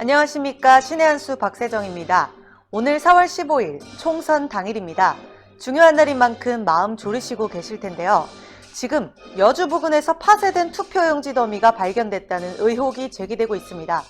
안녕하십니까. 신의 한수 박세정입니다. 오늘 4월 15일 총선 당일입니다. 중요한 날인 만큼 마음 졸이시고 계실 텐데요. 지금 여주 부근에서 파쇄된 투표용지 더미가 발견됐다는 의혹이 제기되고 있습니다.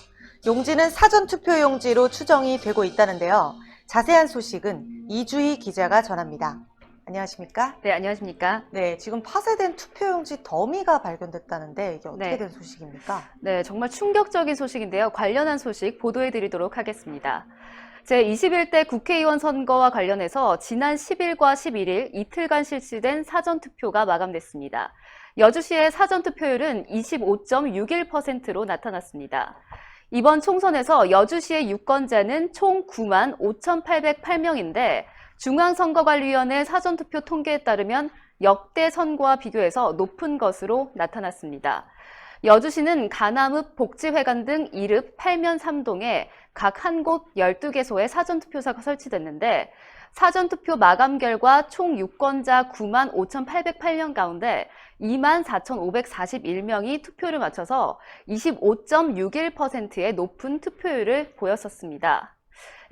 용지는 사전 투표용지로 추정이 되고 있다는데요. 자세한 소식은 이주희 기자가 전합니다. 안녕하십니까? 네, 안녕하십니까? 네, 지금 파쇄된 투표용지 더미가 발견됐다는데 이게 어떻게 네. 된 소식입니까? 네, 정말 충격적인 소식인데요. 관련한 소식 보도해 드리도록 하겠습니다. 제21대 국회의원 선거와 관련해서 지난 10일과 11일 이틀간 실시된 사전투표가 마감됐습니다. 여주시의 사전투표율은 25.61%로 나타났습니다. 이번 총선에서 여주시의 유권자는 총 9만 5,808명인데 중앙선거관리위원회 사전투표 통계에 따르면 역대 선거와 비교해서 높은 것으로 나타났습니다. 여주시는 가남읍 복지회관 등 2읍 8면 3동에 각 한 곳 12개소의 사전투표소가 설치됐는데 사전투표 마감 결과 총 유권자 9만 5,808명 가운데 2만 4,541명이 투표를 마쳐서 25.61%의 높은 투표율을 보였었습니다.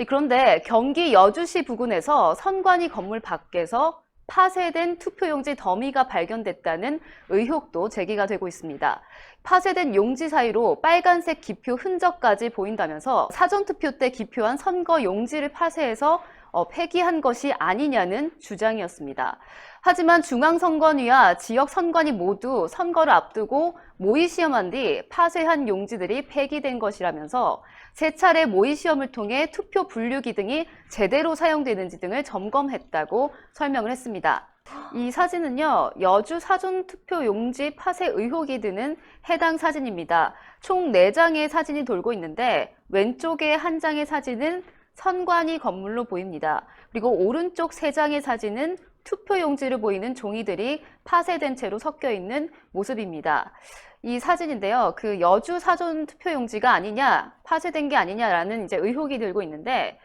그런데 경기 여주시 부근에서 선관위 건물 밖에서 파쇄된 투표용지 더미가 발견됐다는 의혹도 제기가 되고 있습니다. 파쇄된 용지 사이로 빨간색 기표 흔적까지 보인다면서 사전투표 때 기표한 선거 용지를 파쇄해서 어, 폐기한 것이 아니냐는 주장이었습니다. 하지만 중앙선관위와 지역선관위 모두 선거를 앞두고 모의시험한 뒤 파쇄한 용지들이 폐기된 것이라면서 세 차례 모의시험을 통해 투표 분류기 등이 제대로 사용되는지 등을 점검했다고 설명을 했습니다. 이 사진은요, 여주 사전 투표 용지 파쇄 의혹이 드는 해당 사진입니다. 총 4장의 사진이 돌고 있는데, 왼쪽에 한 장의 사진은 선관위 건물로 보입니다. 그리고 오른쪽 세 장의 사진은 투표 용지를 보이는 종이들이 파쇄된 채로 섞여 있는 모습입니다. 이 사진인데요. 그 여주 사전 투표 용지가 아니냐, 파쇄된 게 아니냐라는 이제 의혹이 들고 있는데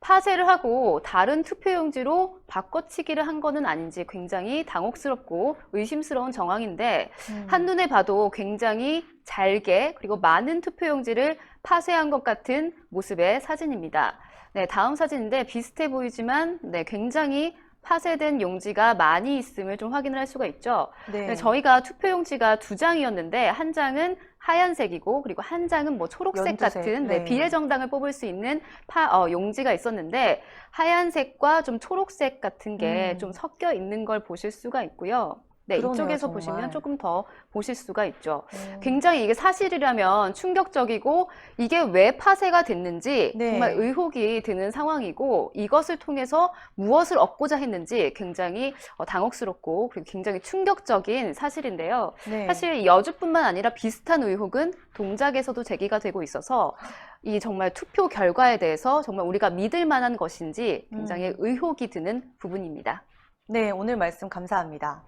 파쇄를 하고 다른 투표 용지로 바꿔치기를 한 거는 아닌지 굉장히 당혹스럽고 의심스러운 정황인데 음. 한눈에 봐도 굉장히 잘게 그리고 많은 투표용지를 파쇄한 것 같은 모습의 사진입니다. 네, 다음 사진인데 비슷해 보이지만 네, 굉장히 파쇄된 용지가 많이 있음을 좀 확인을 할 수가 있죠. 네. 네, 저희가 투표 용지가 두 장이었는데 한 장은 하얀색이고 그리고 한 장은 뭐 초록색 연두색, 같은 네. 네, 비례정당을 뽑을 수 있는 파, 어, 용지가 있었는데 하얀색과 좀 초록색 같은 게 음. 좀 섞여 있는 걸 보실 수가 있고요. 네, 그러네요, 이쪽에서 정말. 보시면 조금 더 보실 수가 있죠. 음. 굉장히 이게 사실이라면 충격적이고 이게 왜 파쇄가 됐는지 네. 정말 의혹이 드는 상황이고 이것을 통해서 무엇을 얻고자 했는지 굉장히 어, 당혹스럽고 그리고 굉장히 충격적인 사실인데요. 네. 사실 여주뿐만 아니라 비슷한 의혹은 동작에서도 제기가 되고 있어서 이 정말 투표 결과에 대해서 정말 우리가 믿을 만한 것인지 굉장히 음. 의혹이 드는 부분입니다. 네, 오늘 말씀 감사합니다.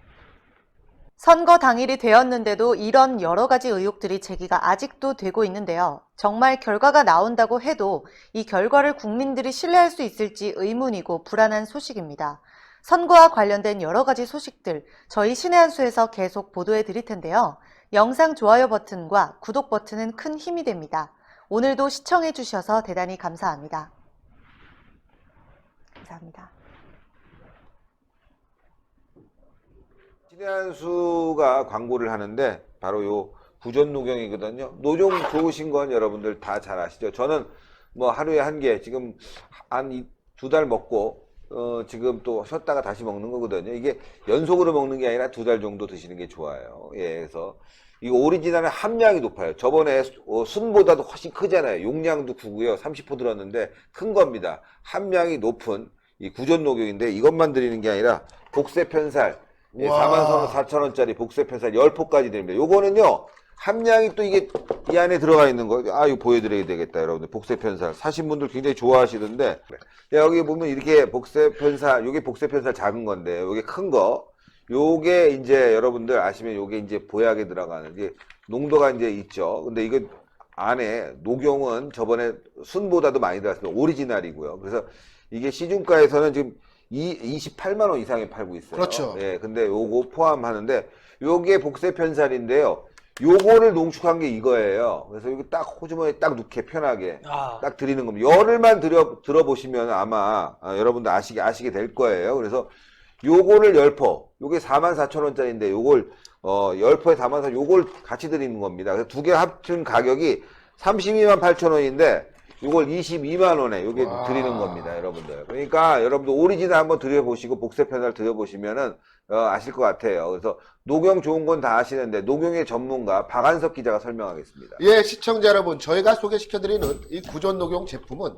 선거 당일이 되었는데도 이런 여러 가지 의혹들이 제기가 아직도 되고 있는데요. 정말 결과가 나온다고 해도 이 결과를 국민들이 신뢰할 수 있을지 의문이고 불안한 소식입니다. 선거와 관련된 여러 가지 소식들 저희 신의 한 수에서 계속 보도해 드릴 텐데요. 영상 좋아요 버튼과 구독 버튼은 큰 힘이 됩니다. 오늘도 시청해 주셔서 대단히 감사합니다. 감사합니다. 신혜한수가 광고를 하는데 바로 요 부전노경이거든요. 노종 좋으신 건 여러분들 다 잘 아시죠? 저는 뭐 하루에 한 개 지금 한 두 달 먹고 어 지금 또 쉬었다가 다시 먹는 거거든요. 이게 연속으로 먹는 게 아니라 두 달 정도 드시는 게 좋아요. 예, 그래서 이 오리지널의 함량이 높아요. 저번에 어, 순보다도 훨씬 크잖아요. 용량도 크고요. 30% 들었는데 큰 겁니다. 함량이 높은 이 구전 녹용인데 이것만 드리는 게 아니라 복세 편살 예, 와. 4만 원, 4천 원짜리 복세 편살 10포까지 드립니다. 요거는요. 함량이 또 이게 이 안에 들어가 있는 거. 아, 이거 보여드려야 되겠다, 여러분들. 복세 편살. 사신 분들 굉장히 좋아하시던데. 여기 보면 이렇게 복세 편살, 요게 복세 편살 작은 건데, 요게 큰 거. 요게 이제 여러분들 아시면 요게 이제 보약에 들어가는 게 농도가 이제 있죠. 근데 이거 안에 녹용은 저번에 순보다도 많이 들어갔습니다. 오리지널이고요. 그래서 이게 시중가에서는 지금 이 28만 원 이상에 팔고 있어요. 그렇죠. 예, 근데 요거 포함하는데 요게 복세 편살인데요. 요거를 농축한 게 이거예요. 그래서 이거 딱 호주머니에 딱 넣게 편하게 아, 딱 드리는 겁니다. 열흘만 들여, 들어보시면 아마 아, 여러분들 아시게, 아시게 될 거예요. 그래서 요거를 10포, 요게 44,000원짜리인데 요걸 어, 10포에 담아서 요걸 같이 드리는 겁니다. 그래서 두 개 합친 가격이 32만 8천원인데 요걸 22만 원에 요게 와. 드리는 겁니다, 여러분들. 그러니까 여러분들 오리지널 한번 드려보시고 복세 편을 드려보시면은 어, 아실 것 같아요. 그래서 녹용 좋은 건 다 아시는데 녹용의 전문가 박한석 기자가 설명하겠습니다. 예, 시청자 여러분, 저희가 소개시켜드리는 이 구존 녹용 제품은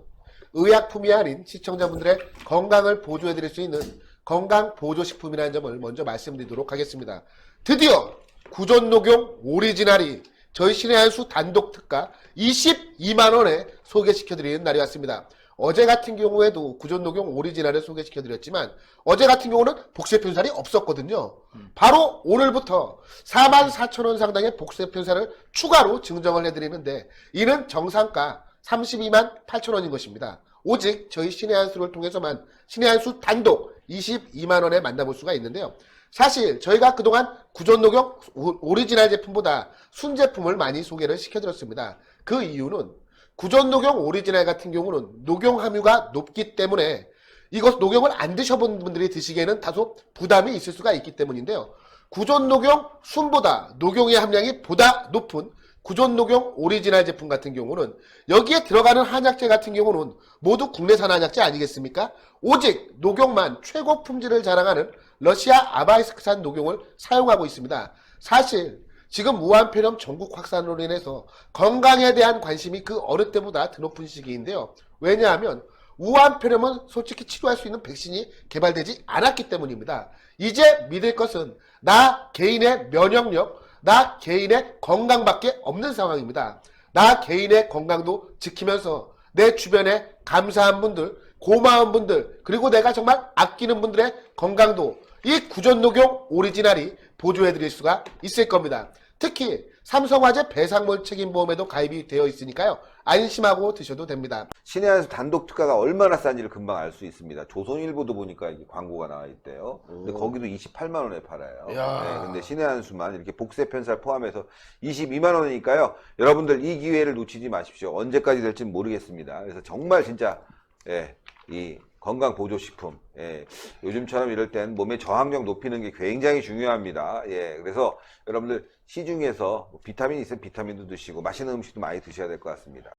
의약품이 아닌 시청자분들의 건강을 보조해드릴 수 있는 건강 보조식품이라는 점을 먼저 말씀드리도록 하겠습니다. 드디어 구존 녹용 오리지널이 저희 신의 한수 단독 특가 22만원에 소개시켜드리는 날이 왔습니다. 어제 같은 경우에도 구존 녹용 오리지널을 소개시켜드렸지만 어제 같은 경우는 복세 편살이 없었거든요. 바로 오늘부터 44,000원 상당의 복세 편살을 추가로 증정을 해드리는데 이는 정상가 32만 8천 원인 것입니다. 오직 저희 신의 한수를 통해서만 신의 한수 단독 22만 원에 만나볼 수가 있는데요. 사실 저희가 그동안 구존녹용 오- 오리지널 제품보다 순제품을 많이 소개를 시켜드렸습니다. 그 이유는 구존녹용 오리지널 같은 경우는 녹용 함유가 높기 때문에 이것 녹용을 안 드셔본 분들이 드시기에는 다소 부담이 있을 수가 있기 때문인데요. 구존녹용 순보다 녹용의 함량이 보다 높은 구존 녹용 오리지널 제품 같은 경우는 여기에 들어가는 한약재 같은 경우는 모두 국내산 한약재 아니겠습니까? 오직 녹용만 최고 품질을 자랑하는 러시아 아바이스크산 녹용을 사용하고 있습니다. 사실 지금 무한폐렴 전국 확산으로 인해서 건강에 대한 관심이 그 어느 때보다 더 높은 시기인데요. 왜냐하면 우한폐렴은 솔직히 치료할 수 있는 백신이 개발되지 않았기 때문입니다. 이제 믿을 것은 나 개인의 면역력, 나 개인의 건강밖에 없는 상황입니다. 나 개인의 건강도 지키면서 내 주변에 감사한 분들, 고마운 분들, 그리고 내가 정말 아끼는 분들의 건강도 이 구전 녹용 오리지널이 보조해 드릴 수가 있을 겁니다. 특히 삼성화재 배상물 책임보험에도 가입이 되어 있으니까요. 안심하고 드셔도 됩니다. 한수 단독 특가가 얼마나 싼지를 금방 알 수 있습니다. 조선일보도 보니까 이게 광고가 나와 있대요. 근데 오. 거기도 28만 원에 팔아요. 네, 근데 신의 한수만 이렇게 복세 편살 포함해서 22만 원이니까요. 여러분들 이 기회를 놓치지 마십시오. 언제까지 될지는 모르겠습니다. 그래서 정말 진짜 예, 이 건강 보조 식품. 예, 요즘처럼 이럴 땐 몸의 저항력 높이는 게 굉장히 중요합니다. 예, 그래서 여러분들 시중에서 비타민 있으면 비타민도 드시고 맛있는 음식도 많이 드셔야 될 것 같습니다.